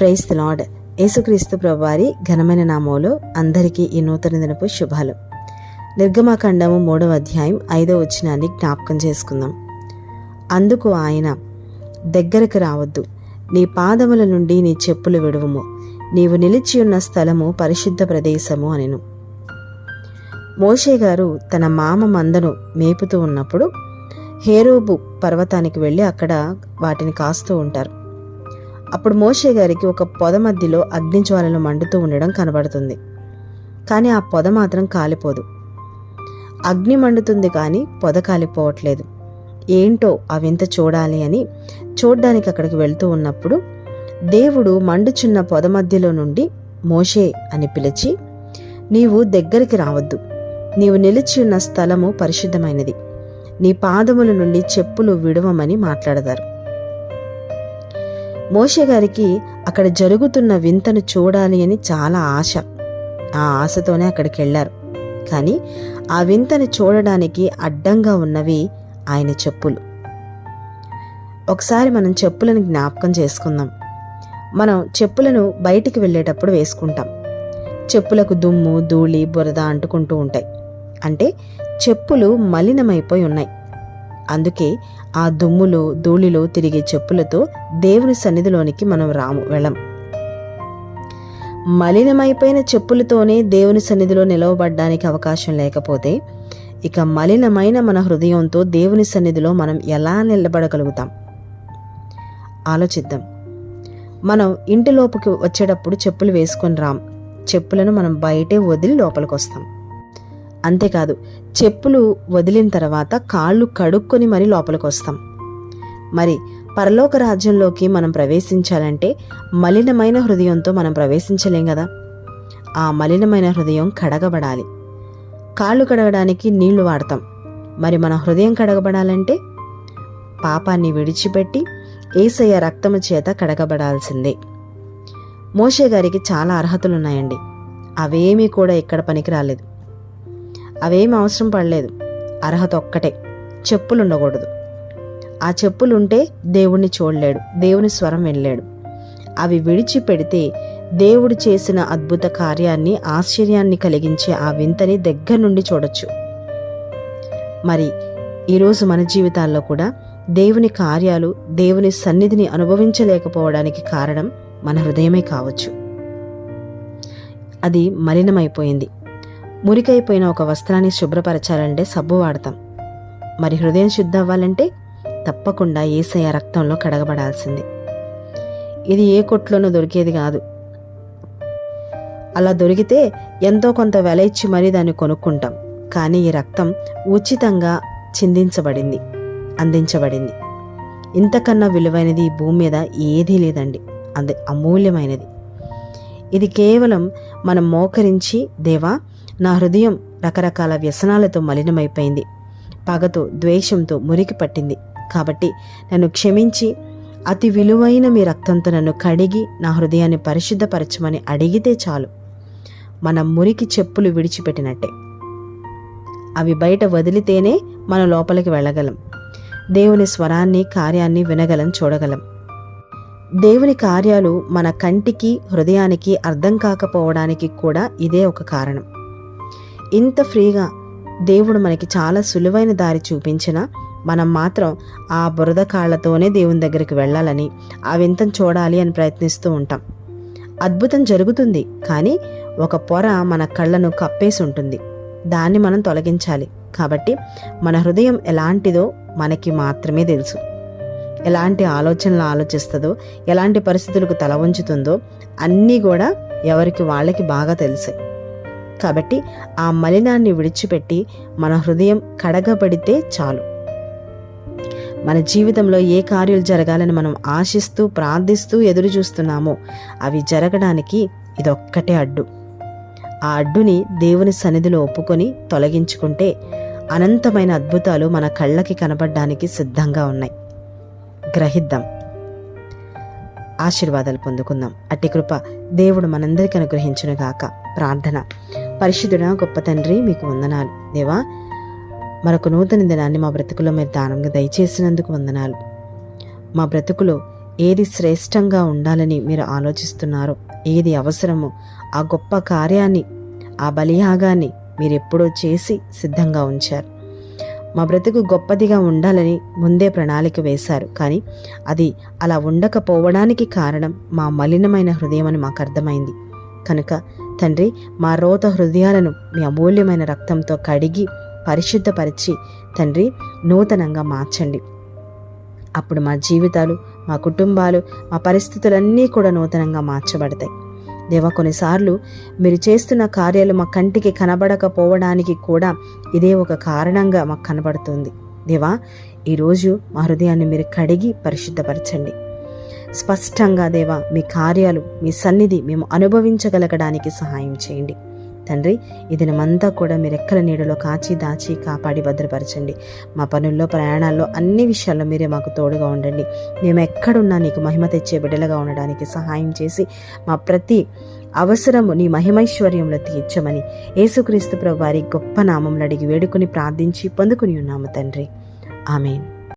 Price lord. యేసుక్రీస్తు ప్రభువారి ఘనమైన నామంలో అందరికీ ఈ నూతన దినపు శుభాలు. నిర్గమాఖండము మూడవ అధ్యాయం ఐదవ వచనాన్ని జ్ఞాపకం చేసుకుందాం. అందుకు ఆయన దగ్గరకు రావద్దు. నీ పాదముల నుండి నీ చెప్పులు విడువము. నీవు నిలిచి ఉన్న స్థలము పరిశుద్ధ ప్రదేశము అనెను. మోషే గారు తన మామ మందను మేపుతూ ఉన్నప్పుడు హేరోబు పర్వతానికి వెళ్ళి అక్కడ వాటిని కాస్తూ ఉంటారు. అప్పుడు మోషే గారికి ఒక పొద మధ్యలో అగ్నిజ్వాలలు మండుతూ ఉండడం కనబడుతుంది. కానీ ఆ పొద మాత్రం కాలిపోదు. అగ్ని మండుతుంది కానీ పొద కాలిపోవట్లేదు. ఏంటో అవింత చూడాలి అని చూడ్డానికి అక్కడికి వెళ్తూ ఉన్నప్పుడు దేవుడు మండుచున్న పొద మధ్యలో నుండి మోషే అని పిలిచి నీవు దగ్గరికి రావద్దు. నీవు నిలిచి ఉన్న స్థలము పరిశుద్ధమైనది. నీ పాదముల నుండి చెప్పులు విడవమని మాట్లాడతారు. మోషే గారికి అక్కడ జరుగుతున్న వింతను చూడాలి అని చాలా ఆశ. ఆ ఆశతోనే అక్కడికి వెళ్ళారు కానీ ఆ వింతను చూడడానికి అడ్డంగా ఉన్నవి ఆయన చెప్పులు. ఒకసారి మనం చెప్పులను జ్ఞాపకం చేసుకుందాం. మనం చెప్పులను బయటికి వెళ్ళేటప్పుడు వేసుకుంటాం. చెప్పులకు దుమ్ము ధూళి బురద అంటుకుంటూ ఉంటాయి. అంటే చెప్పులు మలినమైపోయి ఉన్నాయి. అందుకే ఆ దుమ్ములో ధూళిలో తిరిగే చెప్పులతో దేవుని సన్నిధిలోనికి మనం రాము వెళ్ళం. మలినమైపోయిన చెప్పులతోనే దేవుని సన్నిధిలో నిలవబడ్డానికి అవకాశం లేకపోతే ఇక మలినమైన మన హృదయంతో దేవుని సన్నిధిలో మనం ఎలా నిలబడగలుగుతాం? ఆలోచిద్దాం. మనం ఇంటి లోపుకి వచ్చేటప్పుడు చెప్పులు వేసుకొని రాం. చెప్పులను మనం బయటే వదిలి లోపలికి వస్తాం అంతేకాదు చెప్పులు వదిలిన తర్వాత కాళ్ళు కడుక్కొని మరి లోపలికి వస్తాం మరి పరలోక రాజ్యంలోకి మనం ప్రవేశించాలంటే మలినమైన హృదయంతో మనం ప్రవేశించలేం కదా? ఆ మలినమైన హృదయం కడగబడాలి. కాళ్ళు కడగడానికి నీళ్ళు వాడతాం. మరి మన హృదయం కడగబడాలంటే? పాపాన్ని విడిచిపెట్టి ఏసయ్య రక్తము చేత కడగబడాల్సిందే. మోషే గారికి చాలా అర్హతలున్నాయండి. అవేమీ కూడా ఇక్కడ పనికి రాలేదు అవేం అవసరం పడలేదు. అర్హత ఒక్కటే చెప్పులు ఉండకూడదు ఆ చెప్పులుంటే దేవుణ్ణి చూడలేడు దేవుని స్వరం వినలేడు. అవి విడిచిపెడితే దేవుడు చేసిన అద్భుత కార్యాన్ని ఆశ్చర్యాన్ని కలిగించే ఆ వింతని దగ్గర నుండి చూడొచ్చు. మరి ఈరోజు మన జీవితాల్లో కూడా దేవుని కార్యాలు దేవుని సన్నిధిని అనుభవించలేకపోవడానికి కారణం మన హృదయమే కావచ్చు. అది మలినమైపోయింది. మురికైపోయిన ఒక వస్త్రాన్ని శుభ్రపరచాలంటే సబ్బు వాడతాం. మరి హృదయం శుద్ధ అవ్వాలంటే తప్పకుండా ఏసయ రక్తంలో కడగబడాల్సింది. ఇది ఏ కొట్లోనూ దొరికేది కాదు. అలా దొరికితే ఎంతో కొంత వెల ఇచ్చి మరీ దాన్ని కొనుక్కుంటాం. కానీ ఈ రక్తం ఉచితంగా చిందించబడింది అందించబడింది. ఇంతకన్నా విలువైనది ఈ భూమి మీద ఏదీ లేదండి. అది అమూల్యమైనది. ఇది కేవలం మనం మోకరించి దేవా నా హృదయం రకరకాల వ్యసనాలతో మలినమైపోయింది. పగతో ద్వేషంతో మురికి పట్టింది. కాబట్టి నన్ను క్షమించి అతి విలువైన మీ రక్తంతో నన్ను కడిగి నా హృదయాన్ని పరిశుద్ధపరచమని అడిగితే చాలు. మన మురికి చెప్పులు విడిచిపెట్టినట్టే. అవి బయట వదిలితేనే మన లోపలికి వెళ్ళగలం. దేవుని స్వరాన్ని కార్యాన్ని వినగలం చూడగలం. దేవుని కార్యాలు మన కంటికి హృదయానికి అర్థం కాకపోవడానికి కూడా ఇదే ఒక కారణం. ఇంత ఫ్రీగా దేవుడు మనకి చాలా సులువైన దారి చూపించినా మనం మాత్రం ఆ బురద కాళ్ళతోనే దేవుని దగ్గరికి వెళ్ళాలని ఆ వింతను చూడాలి అని ప్రయత్నిస్తూ ఉంటాం. అద్భుతం జరుగుతుంది కానీ ఒక పొర మన కళ్ళను కప్పేసి ఉంటుంది. దాన్ని మనం తొలగించాలి. కాబట్టి మన హృదయం ఎలాంటిదో మనకి మాత్రమే తెలుసు. ఎలాంటి ఆలోచనలు ఆలోచిస్తుందో ఎలాంటి పరిస్థితులకు తల ఉంచుతుందో అన్నీ కూడా ఎవరికి వాళ్ళకి బాగా తెలుసాయి కాబట్టి ఆ మలినాన్ని విడిచిపెట్టి మన హృదయం కడగబడితే చాలు. మన జీవితంలో ఏ కార్యాలు జరగాలని మనం ఆశిస్తూ ప్రార్థిస్తూ ఎదురు చూస్తున్నామో అవి జరగడానికి ఇదొక్కటే అడ్డు. ఆ అడ్డుని దేవుని సన్నిధిలో ఒప్పుకొని తొలగించుకుంటే అనంతమైన అద్భుతాలు మన కళ్ళకి కనబడడానికి సిద్ధంగా ఉన్నాయి. గ్రహిద్దాం. ఆశీర్వాదాలు పొందుకుందాం. అట్టి కృప దేవుడు మనందరికీ అనుగ్రహించునుగాక. ప్రార్థన. పరిశుద్ధుడ గొప్ప తండ్రి మీకు వందనాలు. దేవా మరొక నూతన దినాన్ని మా బ్రతుకులో మీరు దానంగా దయచేసినందుకు వందనాలు. మా బ్రతుకులో ఏది శ్రేష్టంగా ఉండాలని మీరు ఆలోచిస్తున్నారో ఏది అవసరమో ఆ గొప్ప కార్యాన్ని ఆ బలియాగాన్ని మీరు ఎప్పుడో చేసి సిద్ధంగా ఉంచారు. మా బ్రతుకు గొప్పదిగా ఉండాలని ముందే ప్రణాళిక వేశారు. కానీ అది అలా ఉండకపోవడానికి కారణం మా మలినమైన హృదయం అని మాకు అర్థమైంది. కనుక తండ్రి మా రోత హృదయాలను మీ అమూల్యమైన రక్తంతో కడిగి పరిశుద్ధపరిచి తండ్రి నూతనంగా మార్చండి. అప్పుడు మా జీవితాలు మా కుటుంబాలు మా పరిస్థితులన్నీ కూడా నూతనంగా మార్చబడతాయి. దేవా కొన్నిసార్లు మీరు చేస్తున్న కార్యాలు మా కంటికి కనబడకపోవడానికి కూడా ఇదే ఒక కారణంగా మాకు కనబడుతుంది. దేవా ఈరోజు మా హృదయాన్ని మీరు కడిగి పరిశుద్ధపరచండి. స్పష్టంగా దేవా మీ కార్యాలు మీ సన్నిధి మేము అనుభవించగలగడానికి సహాయం చేయండి. తండ్రి ఈ దినమంతా కూడా మీరు ఎక్కల నీడలో కాచి దాచి కాపాడి భద్రపరచండి. మా పనుల్లో ప్రయాణాల్లో అన్ని విషయాల్లో మీరే మాకు తోడుగా ఉండండి. మేము ఎక్కడున్నా నీకు మహిమ తెచ్చే బిడ్డలుగా ఉండడానికి సహాయం చేసి మా ప్రతి అవసరము నీ మహిమైశ్వర్యంలో తీర్చమని యేసుక్రీస్తు ప్రభు వారి గొప్ప నామంలో అడిగి వేడుకుని ప్రార్థించి పొందుకుని ఉన్నాము తండ్రి. ఆమెన్.